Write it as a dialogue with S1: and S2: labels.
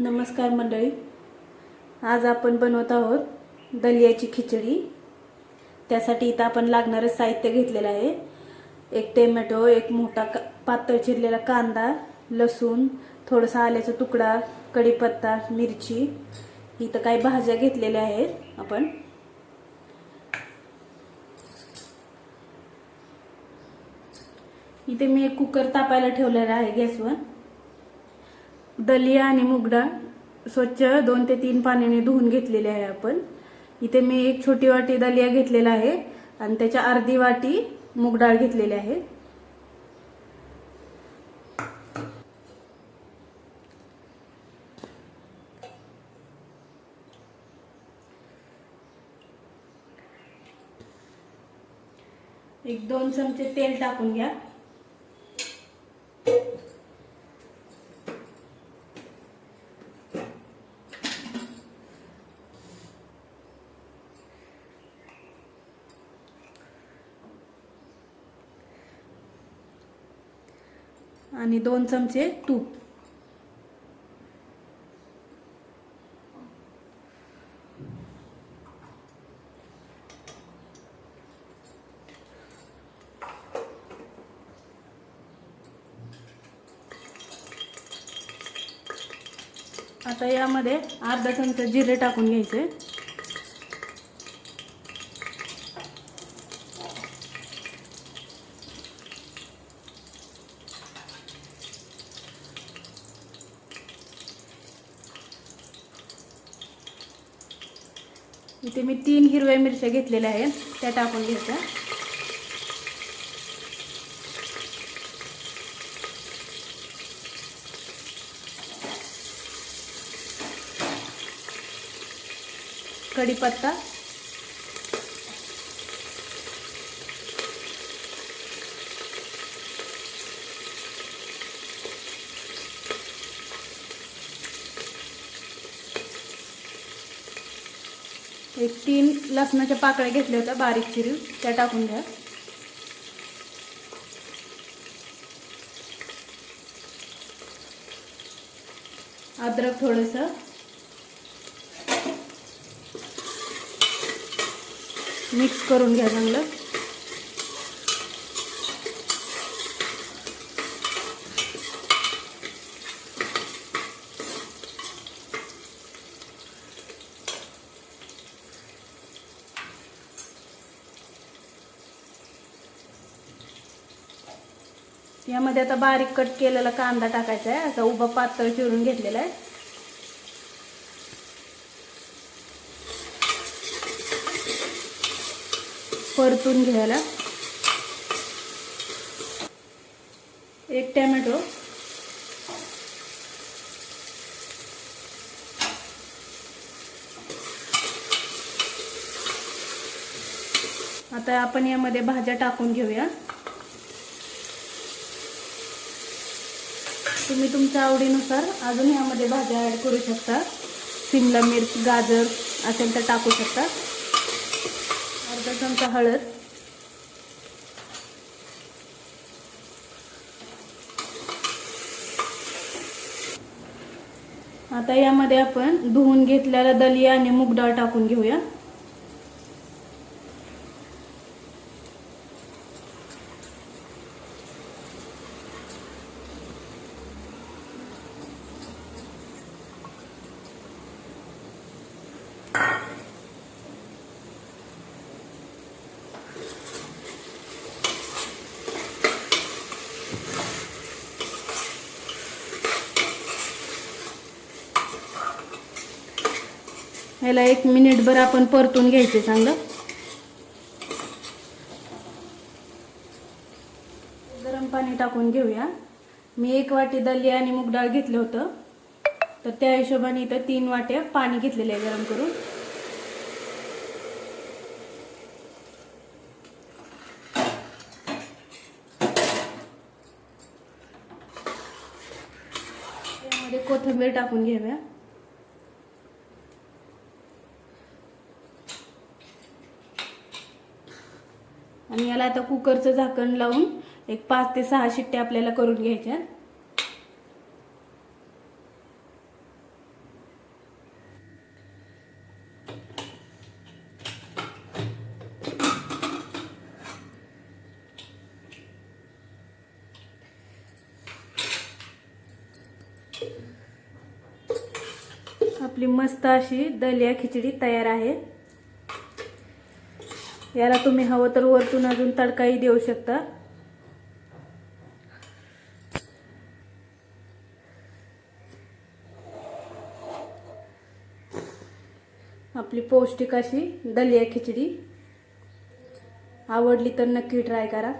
S1: नमस्कार मंडळी. आज आपण बनवत आहोत दलियाची खिचडी. त्यासाठी इथं आपण लागणारं साहित्य घेतलेलं आहे. एक टोमॅटो एक मोठा का पातळ चिरलेला कांदा लसूण थोडासा आल्याचा तुकडा कढीपत्ता मिरची इथं काही भाज्या घेतलेल्या आहेत आपण. इथे मी एक कुकर तापायला ठेवलेला आहे गॅसवर. दलिया आणि मुगडाळ स्वच्छ दोन ते तीन पाण्याने धुवून घेतलेले आहे आपण. इथे मी एक छोटी वाटी दलिया घेतलेला आहे आणि त्याच्या अर्धी वाटी मुगडाळ घेतलेली आहे. एक दोन चमचे तेल टाकून घ्या. आणि दोन चमचे तूप. आता यामध्ये अर्धा चमचा जिरे टाकून घ्यायचे. इथे मी तीन हिरव्या मिरच्या घेतलेल्या आहेत. त्या टाकून घ्यायच्या कढीपत्ता. एक तीन लसणाच्या पाकळ्या घेतल्या होत्या बारीक चिरून. त्या टाकून घ्या अद्रक थोडंसं. मिक्स करून घ्या चांगलं. यामध्ये आता बारीक कट केलेला कांदा टाकायचा आहे. असा उभा पातळ चिरून घेतलेला आहे. परतून घ्यायला. एक टॅमॅटो. आता आपण यामध्ये भाज्या टाकून घेऊया. तुम्ही तुमच्या आवडीनुसार अजून यामध्ये भाज्या ॲड करू शकता. शिमला मिर्च गाजर असेल तर टाकू शकता. अर्धा चमचा हळद. आता यामध्ये आपण धुवून घेतलेला दलिया आणि मूग डाळ टाकून घेऊया. ह्याला एक मिनिटभर आपण परतून घ्यायचे चांगलं? गरम पाणी टाकून घेऊया. मी एक वाटी दलिया आणि मूग डाळ घेतलं होतं. तर त्या हिशोबाने इथं तीन वाट्या पाणी घेतलेलं आहे गरम करून. त्यामध्ये कोथिंबीर टाकून घेऊया. आणि याला आता कुकरचं झाकण लावून एक पाच ते सहा शिट्ट्या आपल्याला करून घ्यायच्यात. आपली मस्त अशी दलिया खिचडी तयार आहे. याला तुम्ही हवं तर वरतून अजून तडकाही देऊ शकता. आपली पौष्टिक अशी दलिया खिचडी. आवडली तर नक्की ट्राय करा.